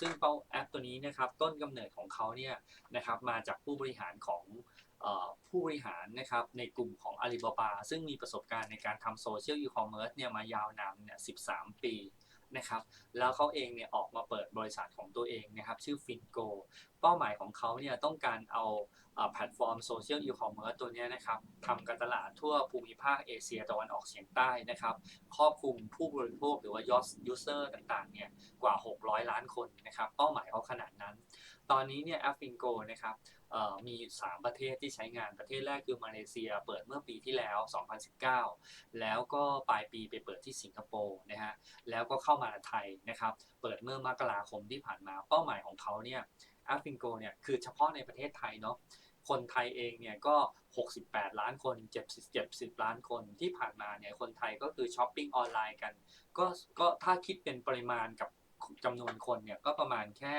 ซึ่งเป้าแอปตัวนี้นะครับต้นกำเนิดของเขาเนี่ยนะครับมาจากผู้บริหารของผู้บริหารนะครับในกลุ่มของ Alibaba ซึ่งมีประสบการณ์ในการทำโซเชียลอีคอมเมิร์ซเนี่ยมายาวนานเนี่ย13 ปี นะครับ แล้วเขาเองเนี่ยออกมาเปิดบริษัทของตัวเองนะครับชื่อ Fingo เป้าหมายของเขาเนี่ยต้องการเอาแพลตฟอร์มโซเชียลอีคอมเมิร์ซตัวนี้นะครับทำการตลาดทั่วภูมิภาคเอเชียตะวันออกเฉียงใต้นะครับครอบคลุมผู้บริโภคหรือว่ายอสยูเซอร์ต่างๆเนี่ยกว่า 600 ล้านคนนะครับเป้าหมายเขาขนาดนั้น ตอนนี้เนี่ยแอฟฟิงโกนะครับ มี 3 ประเทศที่ใช้งานประเทศแรกคือมาเลเซีย เปิดเมื่อปีที่แล้ว 2019 แล้วก็ปลายปีไปเปิดที่สิงคโปร์นะฮะแล้วก็เข้ามาไทยนะครับ เปิดเมื่อมกราคมที่ผ่านมาเป้าหมายของเขาเนี่ยแอฟฟิงโกเนี่ยคือเฉพาะในประเทศไทยเนาะคนไทยเองเนี่ยก็ 68 ล้านคน770 ล้านคนที่ผ่านมาเนี่ยคนไทยก็คือช้อปปิ้งออนไลน์กันก็ก็ถ้าคิดเป็นปริมาณกับจำนวนคนเนี่ยก็ประมาณแค่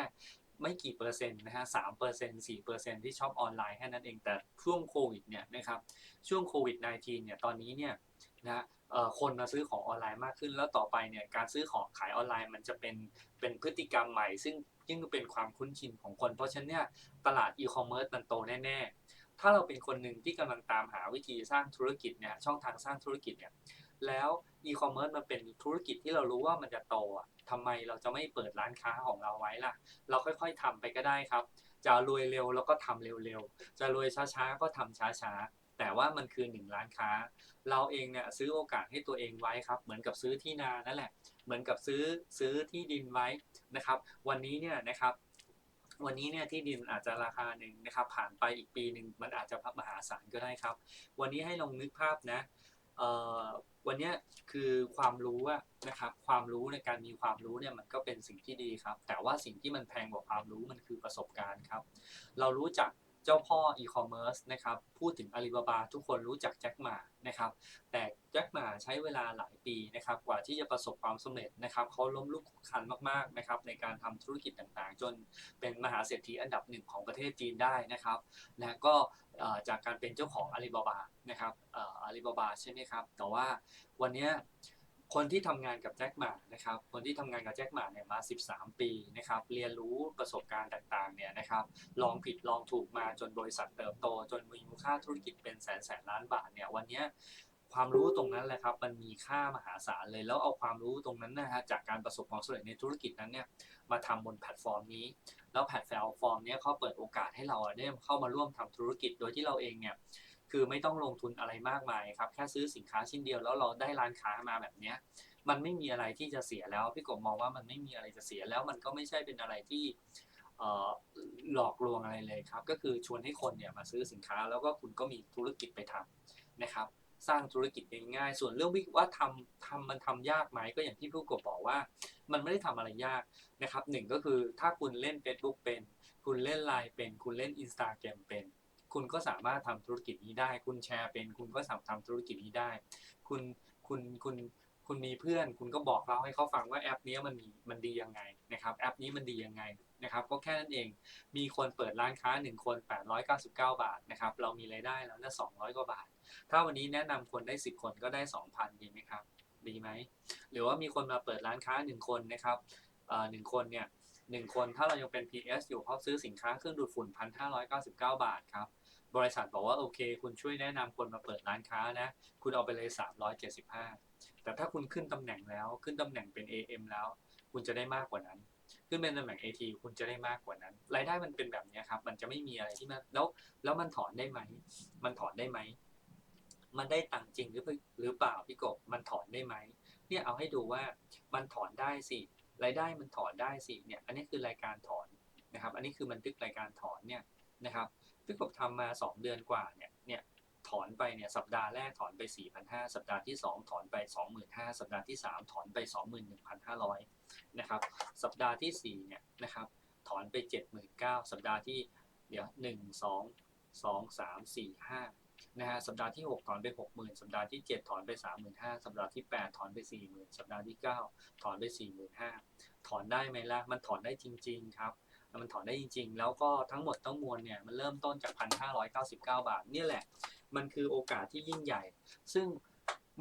ไม่กี่เปอร์เซ็นต์นะฮะสามเปอร์เซ็นต์สี่เปอร์เซ็นต์ที่ช็อปออนไลน์แค่นั้นเองแต่ช่วงโควิดเนี่ยนะครับช่วงโควิด -19 เนี่ยตอนนี้เนี่ยนะคนมาซื้อของออนไลน์มากขึ้น แล้วต่อไปเนี่ยการซื้อของขายออนไลน์มันจะเป็นเป็นพฤติกรรมใหม่ ซึ่งยิ่งเป็นความคุ้นชินของคน เพราะฉะนั้นเนี่ยตลาดอีคอมเมิร์ซมันโตแน่ๆ ถ้าเราเป็นคนหนึ่งที่กำลังตามหาวิธีสร้างธุรกิจเนี่ยช่องทางสร้างธุรกิจเนี่ยแล้ว อีคอมเมิร์ซมันเป็นธุรกิจที่เรารู้ว่ามันจะโตอะทำไมเราจะไม่เปิดร้านค้าของเราไว้ล่ะ เราค่อยๆทำไปก็ได้ครับ จะรวยเร็วแล้วก็ทำเร็วๆ จะรวยช้าๆ ก็ทำช้าๆ แต่ว่ามันคือหนึ่งร้านค้า เราเองเนี่ยซื้อโอกาสให้ตัวเองไว้ครับ เหมือนกับซื้อที่นานั่นแหละ เหมือนกับซื้อซื้อที่ดินไว้นะครับ วันนี้เนี่ยนะครับวันนี้เนี่ยที่ดินอาจจะราคาหนึ่งนะครับ ผ่านไปอีกปีหนึ่งมันอาจจะมหาศาลก็ได้ครับ วันนี้ให้ลองนึกภาพนะ วันนี้คือความรู้นะครับ ความรู้ในการมีความรู้เนี่ยมันก็เป็นสิ่งที่ดีครับ แต่ว่าสิ่งที่มันแพงกว่าความรู้มันคือประสบการณ์ครับ เรารู้จัก เจ้าพ่ออีคอมเมิร์ซนะครับพูดถึงอาลีบาบาทุกคนรู้จักแจ็คหมานะครับแต่แจ็คหมาใช้เวลาหลายปีนะครับกว่าที่จะประสบความสำเร็จนะครับเขาล้มลุกคลุกคันมากๆนะครับในการทำธุรกิจต่างๆ จนเป็นมหาเศรษฐีอันดับหนึ่งของประเทศจีนได้นะครับและก็จากการเป็นเจ้าของอาลีบาบานะครับอาลีบาบาใช่ไหมครับแต่ว่าวันนี้ คนที่ทำงานกับแจ็คหมานะครับ คนที่ทำงานกับแจ็คหมาเนี่ยมา 13 ปีนะครับ เรียนรู้ประสบการณ์ต่างๆ เนี่ยนะครับ ลองผิดลองถูกมาจนบริษัทเติบโต จนมีมูลค่าธุรกิจเป็นแสนแสนล้านบาทเนี่ยวันนี้ความรู้ตรงนั้นแหละครับ มันมีค่ามหาศาลเลย แล้วเอาความรู้ตรงนั้นนะฮะจากการประสบความสำเร็จในธุรกิจนั้นเนี่ยมาทำบนแพลตฟอร์มนี้ แล้วแพลตฟอร์มนี้เขาเปิดโอกาสให้เราได้เข้ามาร่วมทำธุรกิจโดยที่เราเองเนี่ย คือไม่ต้องลงทุนอะไรมากมายครับแค่ซื้อสินค้าชิ้นเดียวแล้วเราได้ร้านค้ามาแบบเนี้ยมันไม่มีอะไรที่จะเสียแล้วพี่กบมองว่ามันไม่มีอะไรจะเสียแล้วมันก็ไม่ใช่เป็นอะไรที่หลอกลวงอะไรเลยครับ ก็คือชวนให้คนเนี่ยมาซื้อสินค้าแล้วก็คุณก็มีธุรกิจไปทำนะครับ สร้างธุรกิจง่ายๆส่วนเรื่องวิว่าทำทำมันทำยากไหมก็อย่างที่พี่กบบอกว่า มันไม่ได้ทำอะไรยากนะครับหนึ่งก็คือถ้าคุณเล่น Facebook เป็น คุณเล่นไลน์เป็น คุณเล่น Instagram เป็น คุณก็สามารถทำธุรกิจนี้ได้ คุณแชร์เป็น คุณก็สามารถทำธุรกิจนี้ได้ คุณคุณคุณคุณมีเพื่อน คุณก็บอกเราให้เขาฟังว่าแอปนี้มันมีมันดียังไงนะครับ แอปนี้มันดียังไงนะครับก็แค่นั้นเอง มีคนเปิดร้านค้า 1 คน 899 บาทนะครับ เรามีรายได้แล้วนะ200 กว่าบาท ถ้าวันนี้แนะนำคนได้ 10 คนก็ได้ 2,000 ดีไหมครับ ดีไหม หรือว่ามีคนมาเปิดร้านค้า 1 คนนะครับอ่อหนึ่งคนเนี่ย หนึ่งคนถ้าเรายังเป็น PS อยู่เขาซื้อสินค้าเครื่องดูดฝุ่น1,599บาทครับ บริษัทบอกว่าโอเค คุณช่วยแนะนำคนมาเปิดร้านค้านะ คุณเอาไปเลย375แต่ถ้าคุณขึ้นตำแหน่งแล้วขึ้นตำแหน่งเป็น AM แล้ว คุณจะได้มากกว่านั้น ขึ้นเป็นตำแหน่ง AT คุณจะได้มากกว่านั้น รายได้มันเป็นแบบนี้ครับ มันจะไม่มีอะไรที่มันแล้วแล้วมันถอนได้ไหม มันถอนได้ไหมมันได้ตังจริงหรือหรือเปล่าพี่กบมันถอนได้ไหมเนี่ยเอาให้ดูว่ามันถอนได้สิ รายได้มันถอนได้สิเนี่ยอันนี้คือรายการถอนนะครับ อันนี้คือบันทึกรายการถอนเนี่ยนะครับพี่กบทำมา 2 เดือนกว่าเนี่ยเนี่ยถอนไปเนี่ยสัปดาห์แรกถอนไป 4,500 สัปดาห์ที่ 2 ถอนไป 25,000 สัปดาห์ที่ 3 ถอนไป 21,500 นะครับ สัปดาห์ที่ 4 เนี่ยนะครับ ถอนไป 79,000 สัปดาห์ที่เดี๋ยว 1 2 2 3 4 5 นะฮะสัปดาห์ที่ 6 ถอนไป 60,000 สัปดาห์ที่ 7 ถอนไป 35,000 สัปดาห์ที่ 8 ถอนไป 40,000 สัปดาห์ที่ 9 ถอนไป 45,000 ถอนได้ไหมล่ะ มันถอนได้จริง ๆ ครับ มันถอนได้จริง ๆ แล้วก็ทั้งหมดทั้งมวลเนี่ย มันเริ่มต้นจาก 1,599 บาทเนี่ยแหละ มันคือโอกาสที่ยิ่งใหญ่ ซึ่ง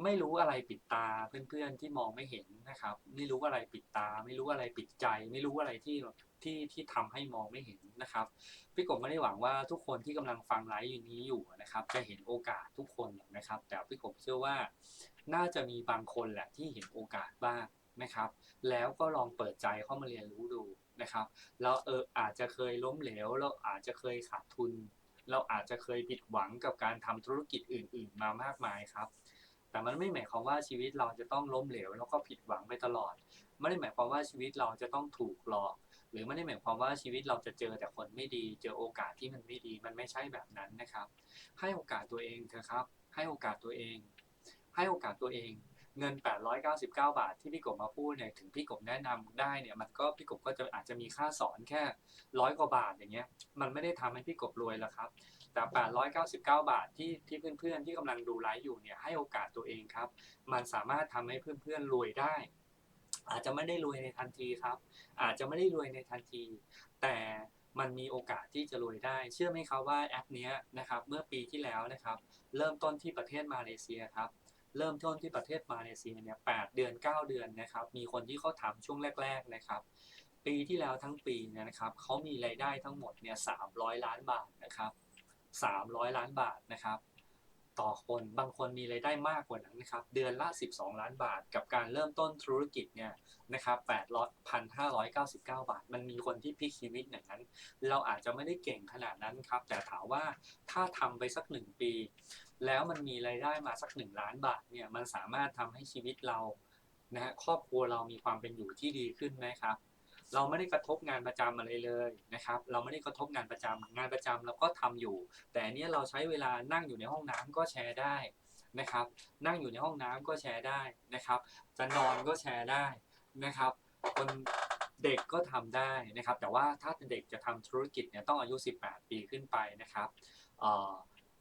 ไม่รู้อะไรปิดตาเพื่อนๆที่มองไม่เห็นนะครับ ไม่รู้อะไรปิดตา ไม่รู้อะไรปิดใจ ไม่รู้อะไรที่ที่ที่ทำให้มองไม่เห็นนะครับพี่กบไม่ได้หวังว่าทุกคนที่กำลังฟังไลฟ์อยู่นี้อยู่นะครับ จะเห็นโอกาสทุกคนนะครับ แต่พี่กบเชื่อว่า น่าจะมีบางคนแหละที่เห็นโอกาสบ้างนะครับ แล้วก็ลองเปิดใจเข้ามาเรียนรู้ดูนะครับแล้วเอออาจจะเคยล้มเหลวเราอาจจะเคยขาดทุน เราอาจจะเคยผิดหวังกับการทำธุรกิจอื่น ๆ มามากมายครับ แต่มันไม่หมายความว่าชีวิตเราจะต้องล้มเหลวแล้วก็ผิดหวังไปตลอด ไม่ได้หมายความว่าชีวิตเราจะต้องถูกหลอก หรือไม่ได้หมายความว่าชีวิตเราจะเจอแต่คนไม่ดี เจอโอกาสที่มันไม่ดี มันไม่ใช่แบบนั้นนะครับ ให้โอกาสตัวเองเถอะครับ ให้โอกาสตัวเอง ให้โอกาสตัวเองเงิน 899 บาท ที่พี่กบมาพูดเนี่ย ถึงพี่กบแนะนำได้เนี่ย มันก็พี่กบก็จะอาจจะมีค่าสอนแค่ร้อยกว่าบาทอย่างเงี้ย มันไม่ได้ทำให้พี่กบรวยแล้วครับ แต่ 899 บาทที่ที่เพื่อนๆ ที่กำลังดูไลฟ์อยู่เนี่ยให้โอกาสตัวเองครับ มันสามารถทำให้เพื่อนๆรวยได้ อาจจะไม่ได้รวยในทันทีครับ อาจจะไม่ได้รวยในทันที แต่มันมีโอกาสที่จะรวยได้ เชื่อไหมครับว่าแอปนี้นะครับเมื่อปีที่แล้วนะครับ เริ่มต้นที่ประเทศมาเลเซียครับเริ่มต้นที่ประเทศมาเลเซียเนี่ยแเดือน 9 เดือนนะครับ มีคนที่เขาทำช่วงแรก ๆนะครับ ปีที่แล้วทั้งปีเนี่ยนะครับเขามีรายได้ทั้งหมดเนี่ย300ล้านบาทนะครับ 300 ล้านบาทนะครับ ต่อคนบางคนมีรายได้มากกว่านั้นนะครับ เดือนละ 12 ล้านบาท กับการเริ่มต้นธุรกิจเนี่ยนะครับ8,599 บาท มันมีคนที่พลิกชีวิตอย่างนั้น เราอาจจะไม่ได้เก่งขนาดนั้นครับ แต่ถามว่าถ้าทำไปสักหนึ่งปี แล้วมันมีรายได้มาสักหนึ่งล้านบาทเนี่ยมันสามารถทำให้ชีวิตเรานะฮะครอบครัวเรามีความเป็นอยู่ที่ดีขึ้นไหมครับ เราไม่ได้กระทบงานประจำอะไรเลยนะครับ เราไม่ได้กระทบงานประจำงานประจำเราก็ทำอยู่ แต่อันเนี้ยเราใช้เวลานั่งอยู่ในห้องน้ำก็แชร์ได้นะครับ นั่งอยู่ในห้องน้ำก็แชร์ได้นะครับ จะนอนก็แชร์ได้นะครับคนเด็กก็ทำได้นะครับ แต่ว่าถ้าเด็กจะทำธุรกิจเนี่ยต้องอายุ 18 ปีขึ้นไปนะครับ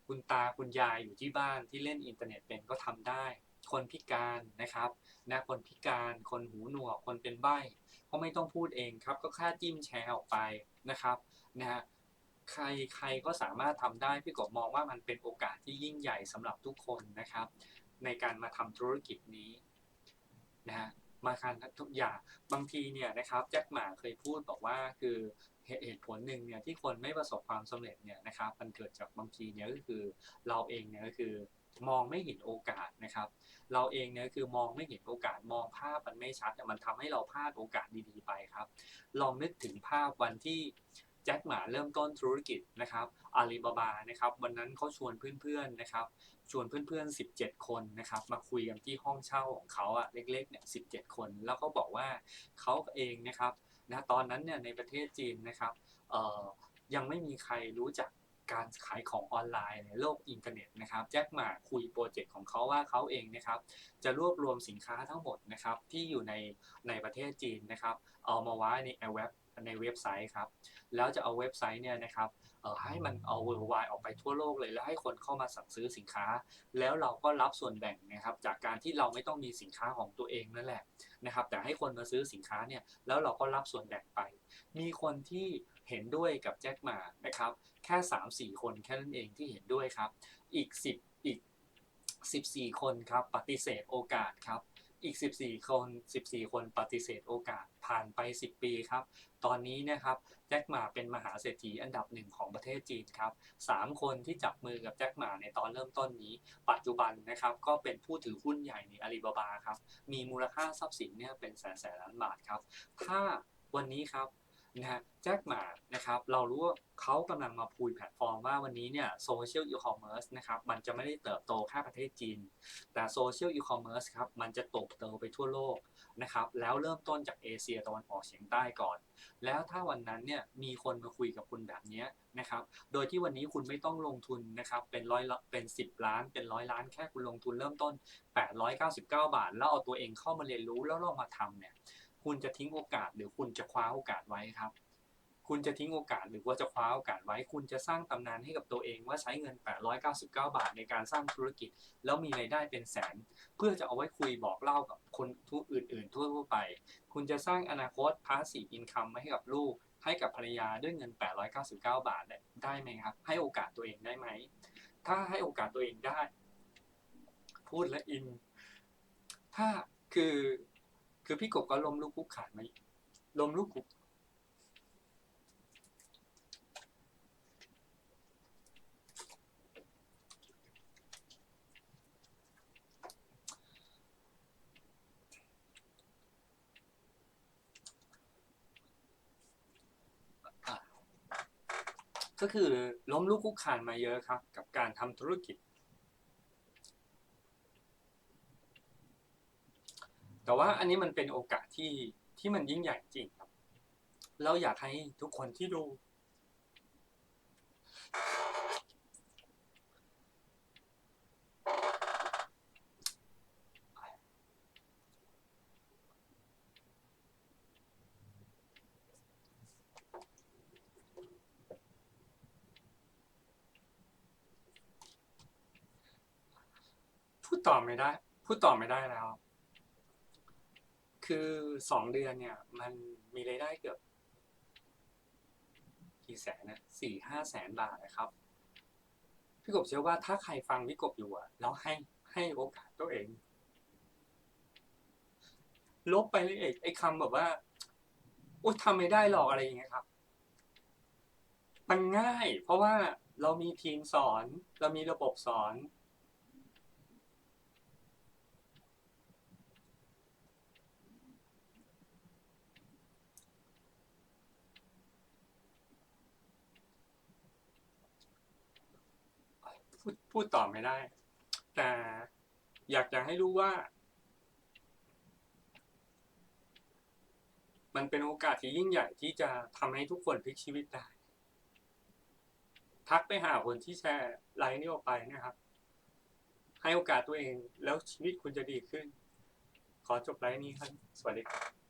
คุณตาคุณยายอยู่ที่บ้านที่เล่นอินเทอร์เน็ตเป็นก็ทำได้ คนพิการนะครับนะคนพิการคนหูหนวกคนเป็นใบ้ก็ไม่ต้องพูดเองครับก็แค่จิ้มแชร์ออกไปนะครับนะฮะใครใครก็สามารถทำได้พี่กบมองว่ามันเป็นโอกาสที่ยิ่งใหญ่สำหรับทุกคนนะครับ ในการมาทำธุรกิจนี้นะฮะมาคันทุกอย่างบางทีเนี่ยนะครับแจ็คหมาเคยพูดบอกว่าคือเหตุผลหนึ่งเนี่ยที่คนไม่ประสบความสำเร็จเนี่ยนะครับมันเกิดจากบางทีเนี่ยก็คือเราเองเนี่ยก็คือ มองไม่เห็นโอกาสนะครับ เราเองเนี่ยคือมองไม่เห็นโอกาสมองภาพมันไม่ชัดมันทำให้เราพลาดโอกาสดีๆไปครับ ลองนึกถึงภาพวันที่แจ็คหมาเริ่มต้นธุรกิจนะครับอาลีบาบานะครับ วันนั้นเขาชวนเพื่อนๆนะครับ ชวนเพื่อนๆ 17 คนนะครับ มาคุยกันที่ห้องเช่าของเขาอะเล็กๆเนี่ย17คน แล้วเขาบอกว่าเขาเองนะครับนะตอนนั้นเนี่ยในประเทศจีนนะครับยังไม่มีใครรู้จัก การขายของออนไลน์ในโลกอินเทอร์เน็ตนะครับแจ็คหมาคุยโปรเจกต์ของเขาว่าเขาเองนะครับจะรวบรวมสินค้าทั้งหมดนะครับที่อยู่ในในประเทศจีนนะครับเอามาไว้ในเว็บในเว็บไซต์ครับ แล้วจะเอาเว็บไซต์เนี่ยนะครับให้มันเอาเวอร์ไวออกไปทั่วโลกเลย แล้วให้คนเข้ามาสั่งซื้อสินค้า แล้วเราก็รับส่วนแบ่งนะครับ จากการที่เราไม่ต้องมีสินค้าของตัวเองนั่นแหละนะครับ แต่ให้คนมาซื้อสินค้าเนี่ย แล้วเราก็รับส่วนแบ่งไป มีคนที่ เห็นด้วยกับแจ็คหมานะครับ แค่ 3 4 คนแค่นั้นเองที่เห็นด้วยครับ อีก 10 อีก 14 คนครับปฏิเสธโอกาสครับ อีก 14 คน 14 คนปฏิเสธโอกาสผ่านไป 10 ปีครับ ตอนนี้นะครับแจ็คหมาเป็นมหาเศรษฐีอันดับหนึ่งของประเทศจีนครับ 3 คนที่จับมือกับแจ็คหมาในตอนเริ่มต้นนี้ ปัจจุบันนะครับก็เป็นผู้ถือหุ้นใหญ่ในอาลีบาบาครับ มีมูลค่าทรัพย์สินเนี่ยเป็นแสนแสนล้านบาทครับ ถ้าวันนี้ครับ นะฮะแจ็คหมานะครับเรารู้ว่าเขากำลังมาพูดแพลตฟอร์มว่าวันนี้เนี่ยโซเชียลอีคอมเมิร์ซนะครับมันจะไม่ได้เติบโตแค่ประเทศจีน แต่โซเชียลอีคอมเมิร์ซครับมันจะโตโตไปทั่วโลกนะครับแล้วเริ่มต้นจากเอเชียตะวันออกเฉียงใต้ก่อน แล้วถ้าวันนั้นเนี่ยมีคนมาคุยกับคุณแบบนี้นะครับโดยที่วันนี้คุณไม่ต้องลงทุนนะครับเป็นร้อยเป็น 10 ล้าน เป็นร้อยล้านแค่คุณลงทุนเริ่มต้น 899 บาท แล้วเอาตัวเองเข้ามาเรียนรู้แล้วลองมาทำเนี่ย คุณจะทิ้งโอกาสหรือคุณจะคว้าโอกาสไว้ครับ คุณจะทิ้งโอกาสหรือว่าจะคว้าโอกาสไว้ คุณจะสร้างตำนานให้กับตัวเองว่าใช้เงิน 899 บาทในการสร้างธุรกิจ แล้วมีรายได้เป็นแสน เพื่อจะเอาไว้คุยบอกเล่ากับคนทุกอื่น ๆ ทั่วไป คุณจะสร้างอนาคตพาสซีฟอินคัมให้กับลูกให้กับภรรยาด้วยเงิน 899 บาทได้ไหมครับ ให้โอกาสตัวเองได้ไหม ถ้าให้โอกาสตัวเองได้ พูดและอิน ถ้าคือ คือพี่กบก็ล้มลุกคุกขานมาล้มลุกคุกก็คือล้มลุกคุกคานมาเยอะครับ กับการทำธุรกิจ แต่ว่าอันนี้มันเป็นโอกาสที่ที่มันยิ่งใหญ่จริงครับ เราอยากให้ทุกคนที่ดู พูดต่อไม่ได้ พูดต่อไม่ได้แล้ว คือสองเดือนเนี่ย มันมีรายได้เกือบกี่แสนนะสี่ห้าแสนบาทนะครับ พี่กบเชื่อว่าถ้าใครฟังพี่กบอยู่อะแล้วให้ให้โอกาสตัวเอง ลบไปเลยเอกไอ้คำแบบว่าโอ๊ยทำไม่ได้หรอกอะไรอย่างเงี้ยครับ มันง่าย เพราะว่าเรามีทีมสอน เรามีระบบสอน พูดพูดต่อไม่ได้ แต่อยากจะให้รู้ว่า มันเป็นโอกาสที่ยิ่งใหญ่ที่จะทำให้ทุกคนพลิกชีวิตได้ ทักไปหาคนที่แชร์ไลน์นี้ออกไปนะครับ ให้โอกาสตัวเองแล้วชีวิตคุณจะดีขึ้น ขอจบไลน์นี้ครับ สวัสดีครับ